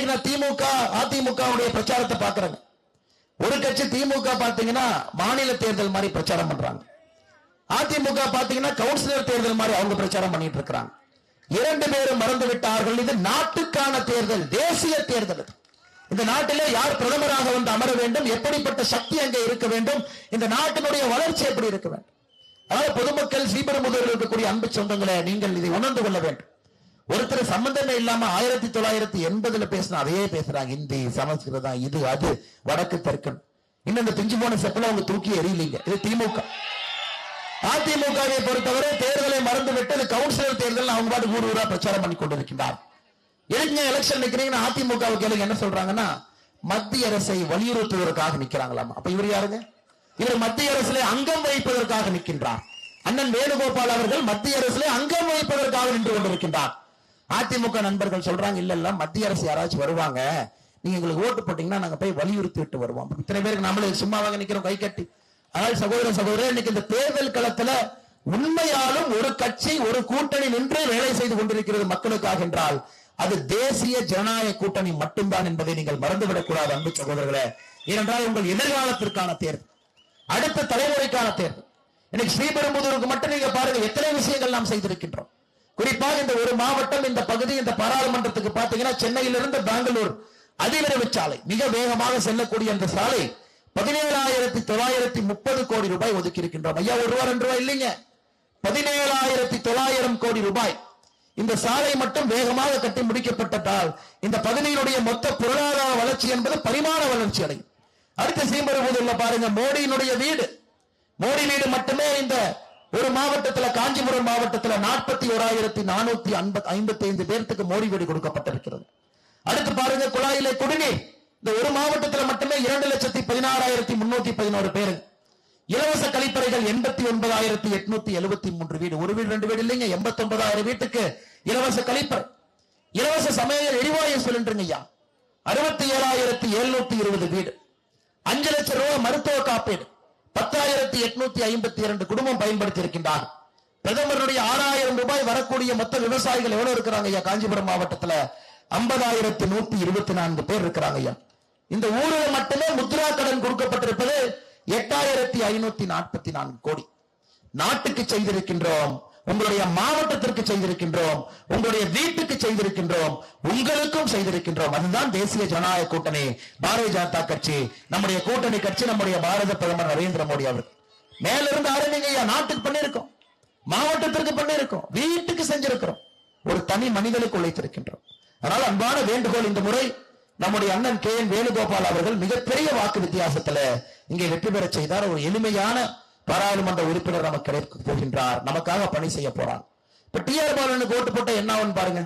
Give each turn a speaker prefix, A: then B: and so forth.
A: இன்னைக்கு நான் திமுக அதிமுகவுடைய பிரச்சாரத்தை பாக்குறேங்க. ஒரு கட்சி திமுக பாத்தீங்கன்னா மாநில தேர்தல் மாதிரி பிரச்சாரம் பண்றாங்க. அதிமுக பாத்தீங்கன்னா கவுன்சிலர் தேர்தல் மாதிரி அவங்க பிரச்சாரம் பண்ணிட்டு இருக்கிறாங்க. இரண்டு பேரும் மறந்து விட்டார்கள். இது நாட்டுக்கான தேர்தல் தேசிய தேர்தல் இந்த நாட்டிலே யார் பிரதமராக வந்து அமர வேண்டும் எப்படிப்பட்ட சக்தி அங்கே இருக்க வேண்டும் இந்த நாட்டினுடைய வளர்ச்சி எப்படி இருக்க வேண்டும்? அதாவது பொதுமக்கள் ஸ்ரீபெரும்புதூரில் இருக்கக்கூடிய அன்பு சொந்தங்களை நீங்கள் இதை உணர்ந்து கொள்ள வேண்டும். ஒருத்தர் சம்பந்தமே இல்லாம ஆயிரத்தி தொள்ளாயிரத்தி எண்பதுல பேசின அதையே பேசுறாங்க. இந்தி சமஸ்கிருதம் இது அது வடக்கு தெற்கு. இன்னும் இந்த பிஞ்சு போன செப்பல அவங்க தூக்கி எறியலீங்க. இது திமுக. அதிமுகவை பொறுத்தவரை தேர்தலை மறந்துவிட்டு இது கவுன்சிலர் தேர்தல் அவங்க பாட்டு ஊர் ஊரா பிரச்சாரம் பண்ணி கொண்டிருக்கின்றார். எதுக்கு எலெக்ஷன் நிக்கிறீங்கன்னா அதிமுக கேளுங்க. என்ன சொல்றாங்கன்னா மத்திய அரசை வலியுறுத்துவதற்காக நிக்கிறாங்களாமா. அப்ப இவர் யாருங்க? இவர் மத்திய அரசுல அங்கம் வகிப்பதற்காக நிற்கின்றார். அண்ணன் வேணுகோபால் அவர்கள் மத்திய அரசுல அங்கம் வகிப்பதற்காக நின்று கொண்டிருக்கின்றார். அதிமுக நண்பர்கள் சொல்றாங்க இல்ல இல்ல மத்திய அரசு யாராச்சும் வருவாங்க. நீங்க எங்களுக்கு ஓட்டு போட்டீங்கன்னா நாங்க போய் வலியுறுத்தி விட்டு வருவோம். இத்தனை பேருக்கு நம்மளே சும்மாவாக நிக்கிறோம் கை கட்டி. ஆனால் சகோதர சகோதரர் இன்னைக்கு இந்த தேர்தல் களத்துல உண்மையாலும் ஒரு கட்சி ஒரு கூட்டணி நின்று வேலை செய்து கொண்டிருக்கிறது மக்களுக்காக என்றால் அது தேசிய ஜனநாயக கூட்டணி மட்டும்தான் என்பதை நீங்கள் மறந்துவிடக்கூடாது அன்பு சகோதரர்களே. ஏனென்றால் உங்கள் எதிர்காலத்திற்கான தேர்தல் அடுத்த தலைமுறைக்கான தேர்தல். இன்னைக்கு ஸ்ரீபெரும்புதூருக்கு மட்டும் நீங்க பாருங்க எத்தனை விஷயங்கள் நாம் செய்திருக்கின்றோம். குறிப்பாக இந்த ஒரு மாவட்டம் இந்த பகுதி இந்த பாராளுமன்றத்துக்கு பாத்தீங்கன்னா சென்னையிலிருந்து பெங்களூர் அதிவிரைவு சாலை மிக வேகமாக செல்லக்கூடிய அந்த சாலை பதினேழாயிரத்தி தொள்ளாயிரத்தி முப்பது கோடி ரூபாய் ஒதுக்கி இருக்கின்றோம் ஐயா ஒரு ரூபாய் ரெண்டு ரூபாய் இல்லைங்க. பதினேழாயிரத்தி தொள்ளாயிரம் கோடி ரூபாய். இந்த சாலை மட்டும் வேகமாக கட்டி முடிக்கப்பட்டதால் இந்த பகுதியினுடைய மொத்த பொருளாதார வளர்ச்சி என்பது பரிமாண வளர்ச்சி அடையும். அடுத்த சீம்பருவதுள்ள பாருங்க மோடியினுடைய வீடு. மோடி வீடு மட்டுமே இந்த ஒரு மாவட்டத்துல காஞ்சிபுரம் மாவட்டத்துல நாற்பத்தி ஓராயிரத்தி நானூத்தி ஐம்பத்தி ஐந்து பேர்த்துக்கு மோடி வீடு கொடுக்கப்பட்டிருக்கிறது. அடுத்து பாருங்க குழாயிலே குடிநீர். இந்த ஒரு மாவட்டத்துல மட்டுமே இரண்டு லட்சத்தி பதினாறாயிரத்தி முன்னூத்தி பதினோரு பேரு. இலவச கழிப்பறைகள் எண்பத்தி ஒன்பதாயிரத்தி எட்நூத்தி எழுபத்தி மூன்று வீடு. ஒரு வீடு ரெண்டு வீடு இல்லைங்க எண்பத்தி ஒன்பதாயிரம் வீட்டுக்கு இலவச கழிப்பறை. இலவச சமையல் எரிவாயு சிலிண்டருங்க ஐயா. அறுபத்தி ஏழாயிரத்தி எழுநூத்தி இருபது வீடு. அஞ்சு லட்சம் ரூபாய் மருத்துவ காப்பீடு. பத்தாயிரத்தி எட்நூத்தி ஐம்பத்தி இரண்டு குடும்பம் பயன்படுத்தி இருக்கின்றார் பிரதமருடைய ஆறாயிரம் ரூபாய் வரக்கூடிய மொத்த விவசாயிகள் எவ்வளவு இருக்கிறாங்க ஐயா? காஞ்சிபுரம் மாவட்டத்துல ஐம்பதாயிரத்தி நூத்தி இருபத்தி நான்கு பேர் இருக்கிறாங்க ஐயா. இந்த ஊரில் மட்டுமே முத்ரா கடன் கொடுக்கப்பட்டிருப்பது எட்டாயிரத்தி ஐநூத்தி நாற்பத்தி நான்கு கோடி. நாட்டுக்கு செய்திருக்கின்றோம் உங்களுடைய மாவட்டத்திற்கு செய்திருக்கின்றோம் உங்களுடைய வீட்டுக்கு செய்திருக்கின்றோம் உங்களுக்கும் செய்திருக்கின்றோம். அதுதான் தேசிய ஜனநாயக கூட்டணி பாரதிய ஜனதா கட்சி. நம்முடைய கூட்டணி கட்சி நம்முடைய பாரத பிரதமர் நரேந்திர மோடி அவர்கள். மேலிருந்து ஆரம்பிங்க நாட்டுக்கு பண்ணிருக்கோம் மாவட்டத்திற்கு பண்ணிருக்கோம் வீட்டுக்கு செஞ்சிருக்கிறோம். ஒரு தனி மனிதனுக்கு உழைத்திருக்கின்றோம். அதனால் அன்பான வேண்டுகோள் இந்த முறை நம்முடைய அண்ணன் கே என் வேணுகோபால் அவர்கள் மிகப்பெரிய வாக்கு வித்தியாசத்துல இங்கே வெற்றி பெற செய்தார். ஒரு எளிமையான பாராளுமன்ற உறுப்பினர் நமக்கு கிடைக்க போகின்றார். நமக்காக பணி செய்ய போறார் இப்ப டி ஆர் பாலனுக்கு ஓட்டு போட்ட என்ன ஆகும் பாருங்க.